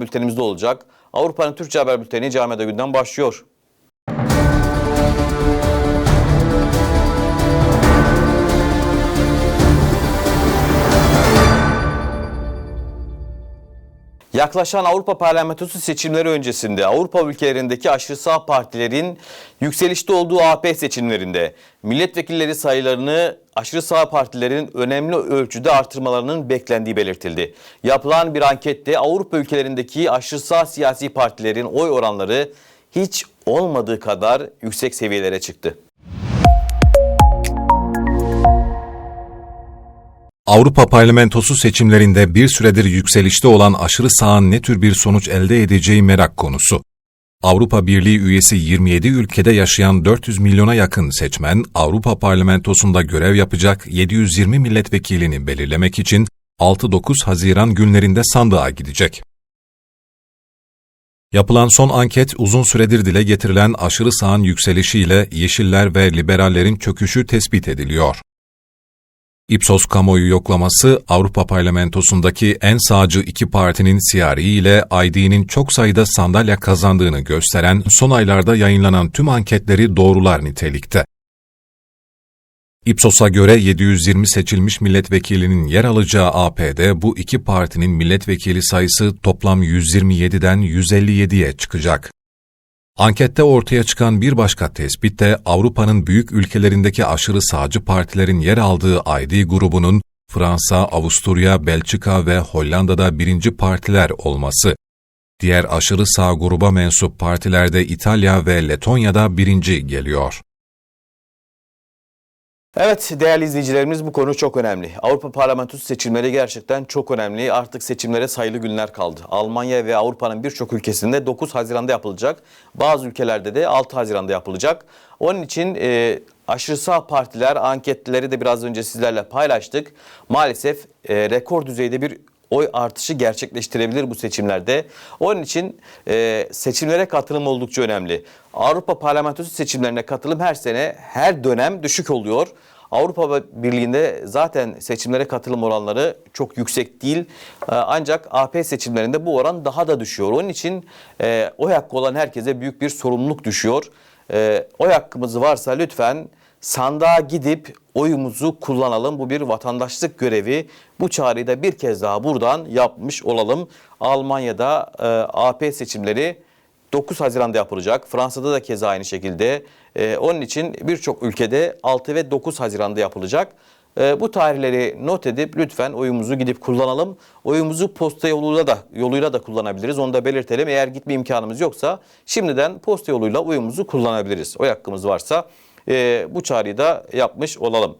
bültenimizde olacak. Avrupa'nın Türkçe haber bülteni Camiada Günden başlıyor. Yaklaşan Avrupa Parlamentosu seçimleri öncesinde Avrupa ülkelerindeki aşırı sağ partilerin yükselişte olduğu AP seçimlerinde milletvekilleri sayılarını aşırı sağ partilerin önemli ölçüde artırmalarının beklendiği belirtildi. Yapılan bir ankette Avrupa ülkelerindeki aşırı sağ siyasi partilerin oy oranları hiç olmadığı kadar yüksek seviyelere çıktı. Avrupa Parlamentosu seçimlerinde bir süredir yükselişte olan aşırı sağın ne tür bir sonuç elde edeceği merak konusu. Avrupa Birliği üyesi 27 ülkede yaşayan 400 milyona yakın seçmen, Avrupa Parlamentosu'nda görev yapacak 720 milletvekilini belirlemek için 6-9 Haziran günlerinde sandığa gidecek. Yapılan son anket uzun süredir dile getirilen aşırı sağın yükselişiyle Yeşiller ve Liberallerin çöküşü tespit ediliyor. Ipsos kamuoyu yoklaması Avrupa Parlamentosu'ndaki en sağcı iki partinin CRI ile ID'nin çok sayıda sandalye kazandığını gösteren son aylarda yayınlanan tüm anketleri doğrular nitelikte. Ipsos'a göre 720 seçilmiş milletvekilinin yer alacağı AP'de bu iki partinin milletvekili sayısı toplam 127'den 157'ye çıkacak. Ankette ortaya çıkan bir başka tespit de Avrupa'nın büyük ülkelerindeki aşırı sağcı partilerin yer aldığı ID grubunun Fransa, Avusturya, Belçika ve Hollanda'da birinci partiler olması. Diğer aşırı sağ gruba mensup partilerde İtalya ve Letonya'da birinci geliyor. Evet değerli izleyicilerimiz bu konu çok önemli. Avrupa Parlamentosu seçimleri gerçekten çok önemli. Artık seçimlere sayılı günler kaldı. Almanya ve Avrupa'nın birçok ülkesinde 9 Haziran'da yapılacak. Bazı ülkelerde de 6 Haziran'da yapılacak. Onun için e, aşırı sağ partiler anketleri de biraz önce sizlerle paylaştık. Maalesef e, rekor düzeyde bir oy artışı gerçekleştirebilir bu seçimlerde. Onun için e, seçimlere katılım oldukça önemli. Avrupa Parlamentosu seçimlerine katılım her sene, her dönem düşük oluyor. Avrupa Birliği'nde zaten seçimlere katılım oranları çok yüksek değil. E, ancak AP seçimlerinde bu oran daha da düşüyor. Onun için e, oy hakkı olan herkese büyük bir sorumluluk düşüyor. E, oy hakkımız varsa lütfen sandığa gidip oyumuzu kullanalım. Bu bir vatandaşlık görevi. Bu çağrıyı da bir kez daha buradan yapmış olalım. Almanya'da e, AP seçimleri 9 Haziran'da yapılacak. Fransa'da da keza aynı şekilde. E, onun için birçok ülkede 6 ve 9 Haziran'da yapılacak. E, bu tarihleri not edip lütfen oyumuzu gidip kullanalım. Oyumuzu posta yoluyla da yoluyla da kullanabiliriz. Onu da belirtelim. Eğer gitme imkanımız yoksa şimdiden posta yoluyla oyumuzu kullanabiliriz. Oy hakkımız varsa e, bu çağrıyı da yapmış olalım.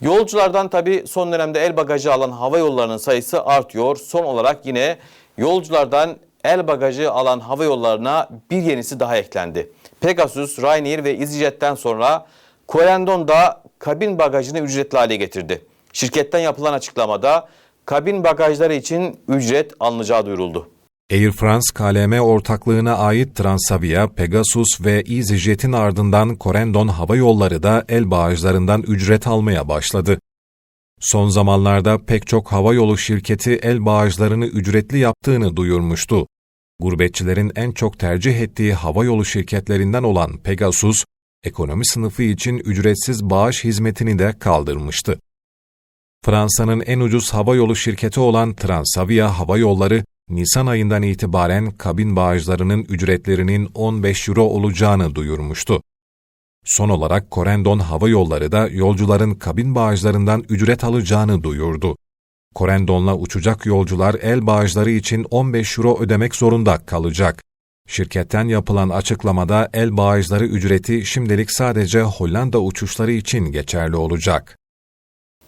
Yolculardan tabii son dönemde el bagajı alan hava yollarının sayısı artıyor. Son olarak yine yolculardan el bagajı alan hava yollarına bir yenisi daha eklendi. Pegasus, Ryanair ve EasyJet'ten sonra Corendon da kabin bagajını ücretli hale getirdi. Şirketten yapılan açıklamada kabin bagajları için ücret alınacağı duyuruldu. Air France KLM ortaklığına ait Transavia, Pegasus ve EasyJet'in ardından Corendon Hava Yolları da el bağışlarından ücret almaya başladı. Son zamanlarda pek çok havayolu şirketi el bağışlarını ücretli yaptığını duyurmuştu. Gurbetçilerin en çok tercih ettiği havayolu şirketlerinden olan Pegasus, ekonomi sınıfı için ücretsiz bağış hizmetini de kaldırmıştı. Fransa'nın en ucuz havayolu şirketi olan Transavia Hava Yolları, Nisan ayından itibaren kabin bağışlarının ücretlerinin 15 euro olacağını duyurmuştu. Son olarak Corendon Hava Yolları da yolcuların kabin bağışlarından ücret alacağını duyurdu. Corendon'la uçacak yolcular el bağışları için 15 euro ödemek zorunda kalacak. Şirketten yapılan açıklamada el bağışları ücreti şimdilik sadece Hollanda uçuşları için geçerli olacak.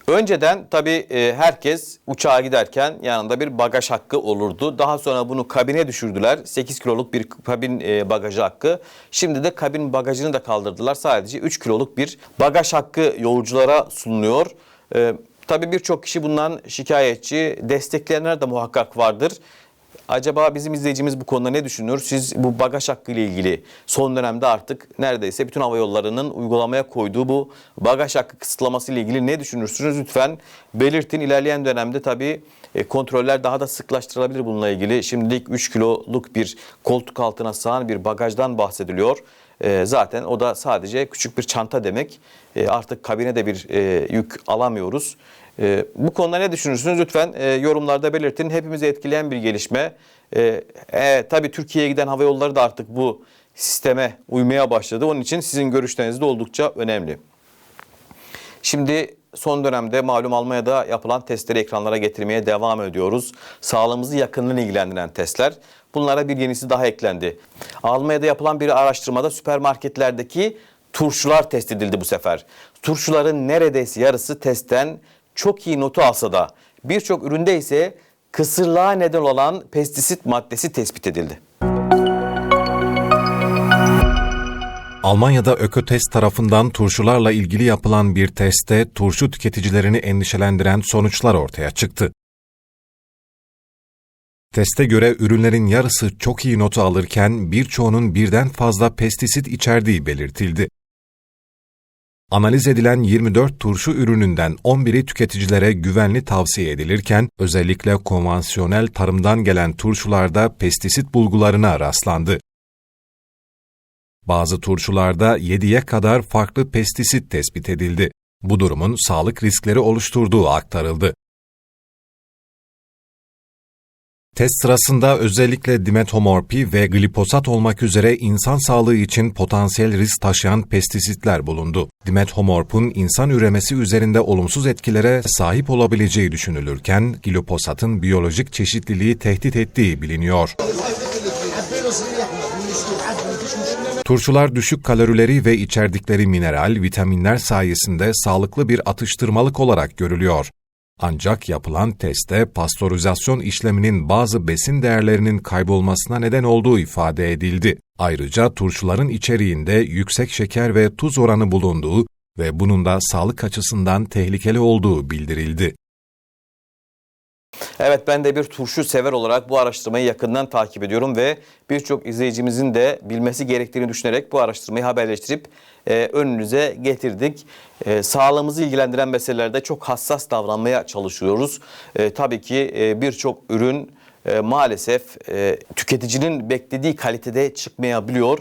Önceden tabii e, herkes uçağa giderken yanında bir bagaj hakkı olurdu. Daha sonra bunu kabine düşürdüler. 8 kiloluk bir kabin e, bagajı hakkı. Şimdi de kabin bagajını da kaldırdılar. Sadece 3 kiloluk bir bagaj hakkı yolculara sunuluyor. E, tabii birçok kişi bundan şikayetçi. Destekleyenler de muhakkak vardır. Acaba bizim izleyicimiz bu konuda ne düşünür? Siz bu bagaj hakkı ile ilgili son dönemde artık neredeyse bütün hava yollarının uygulamaya koyduğu bu bagaj hakkı kısıtlaması ile ilgili ne düşünürsünüz? Lütfen belirtin. İlerleyen dönemde tabii e, kontroller daha da sıklaştırılabilir bununla ilgili. Şimdilik 3 kiloluk bir koltuk altına sığan bir bagajdan bahsediliyor. E, zaten o da sadece küçük bir çanta demek. E, artık kabine de bir e, yük alamıyoruz. E, bu konuda ne düşünürsünüz? Lütfen e, yorumlarda belirtin. Hepimizi etkileyen bir gelişme. E, tabii Türkiye'ye giden hava yolları da artık bu sisteme uymaya başladı. Onun için sizin görüşleriniz de oldukça önemli. Şimdi son dönemde malum Almanya'da yapılan testleri ekranlara getirmeye devam ediyoruz. Sağlığımızı yakından ilgilendiren testler. Bunlara bir yenisi daha eklendi. Almanya'da yapılan bir araştırmada süpermarketlerdeki turşular test edildi bu sefer. Turşuların neredeyse yarısı testten çok iyi notu alsa da birçok üründe ise kısırlığa neden olan pestisit maddesi tespit edildi. Almanya'da Ökotest tarafından turşularla ilgili yapılan bir testte turşu tüketicilerini endişelendiren sonuçlar ortaya çıktı. Teste göre ürünlerin yarısı çok iyi notu alırken birçoğunun birden fazla pestisit içerdiği belirtildi. Analiz edilen 24 turşu ürününden 11'i tüketicilere güvenli tavsiye edilirken özellikle konvansiyonel tarımdan gelen turşularda pestisit bulgularına rastlandı. Bazı turşularda 7'ye kadar farklı pestisit tespit edildi. Bu durumun sağlık riskleri oluşturduğu aktarıldı. Test sırasında özellikle dimetomorpi ve gliposat olmak üzere insan sağlığı için potansiyel risk taşıyan pestisitler bulundu. Dimetomorpun insan üremesi üzerinde olumsuz etkilere sahip olabileceği düşünülürken gliposatın biyolojik çeşitliliği tehdit ettiği biliniyor. Turşular düşük kalorileri ve içerdikleri mineral, vitaminler sayesinde sağlıklı bir atıştırmalık olarak görülüyor. Ancak yapılan testte pastörizasyon işleminin bazı besin değerlerinin kaybolmasına neden olduğu ifade edildi. Ayrıca turşuların içeriğinde yüksek şeker ve tuz oranı bulunduğu ve bunun da sağlık açısından tehlikeli olduğu bildirildi. Evet ben de bir turşu sever olarak bu araştırmayı yakından takip ediyorum ve birçok izleyicimizin de bilmesi gerektiğini düşünerek bu araştırmayı haberleştirip e, önünüze getirdik. E, sağlığımızı ilgilendiren meselelerde çok hassas davranmaya çalışıyoruz. E, tabii ki e, birçok ürün e, maalesef e, tüketicinin beklediği kalitede çıkmayabiliyor.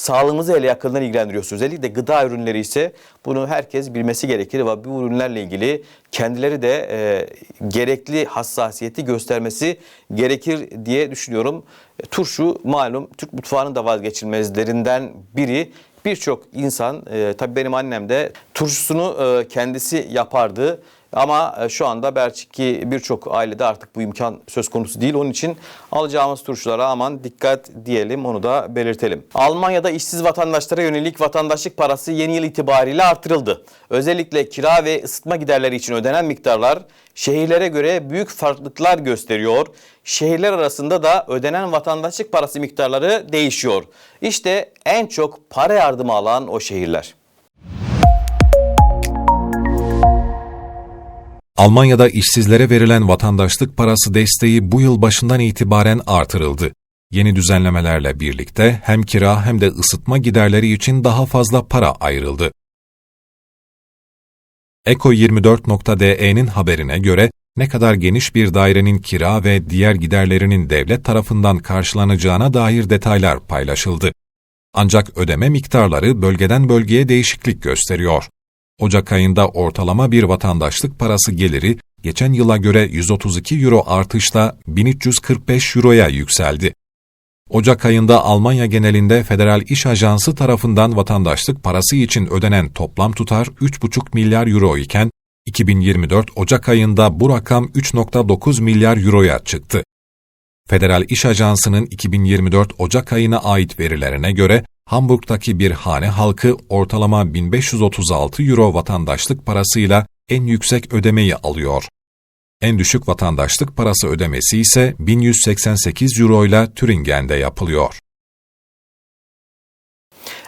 Sağlığımızı hele yakından ilgilendiriyorsa özellikle gıda ürünleri ise bunu herkes bilmesi gerekir ve bu ürünlerle ilgili kendileri de e, gerekli hassasiyeti göstermesi gerekir diye düşünüyorum. E, turşu malum Türk mutfağının da vazgeçilmezlerinden biri. Birçok insan e, tabii benim annem de turşusunu e, kendisi yapardı. Ama e, şu anda belki birçok ailede artık bu imkan söz konusu değil. Onun için alacağımız turşulara aman dikkat diyelim onu da belirtelim. Almanya'da işsiz vatandaşlara yönelik vatandaşlık parası yeni yıl itibariyle artırıldı. Özellikle kira ve ısıtma giderleri için ödenen miktarlar şehirlere göre büyük farklılıklar gösteriyor. Şehirler arasında da ödenen vatandaşlık parası miktarları değişiyor. İşte en çok para yardımı alan o şehirler. Almanya'da işsizlere verilen vatandaşlık parası desteği bu yıl başından itibaren artırıldı. Yeni düzenlemelerle birlikte hem kira hem de ısıtma giderleri için daha fazla para ayrıldı. Eko24.de'nin haberine göre ne kadar geniş bir dairenin kira ve diğer giderlerinin devlet tarafından karşılanacağına dair detaylar paylaşıldı. Ancak ödeme miktarları bölgeden bölgeye değişiklik gösteriyor. Ocak ayında ortalama bir vatandaşlık parası geliri geçen yıla göre 132 euro artışla 1345 euroya yükseldi. Ocak ayında Almanya genelinde Federal İş Ajansı tarafından vatandaşlık parası için ödenen toplam tutar 3,5 milyar euro iken 2024 Ocak ayında bu rakam 3,9 milyar euroya çıktı. Federal İş Ajansı'nın 2024 Ocak ayına ait verilerine göre Hamburg'daki bir hane halkı ortalama 1536 euro vatandaşlık parasıyla en yüksek ödemeyi alıyor. En düşük vatandaşlık parası ödemesi ise 1188 euro ile Türingen'de yapılıyor.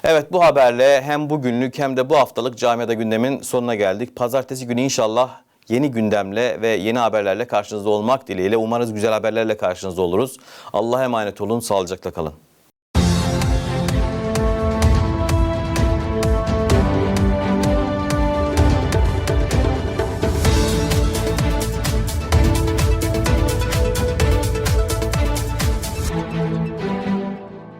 Evet bu haberle hem bugünlük hem de bu haftalık camiada gündemin sonuna geldik. Pazartesi günü inşallah yeni gündemle ve yeni haberlerle karşınızda olmak dileğiyle. Umarız güzel haberlerle karşınızda oluruz. Allah'a emanet olun, sağlıcakla kalın.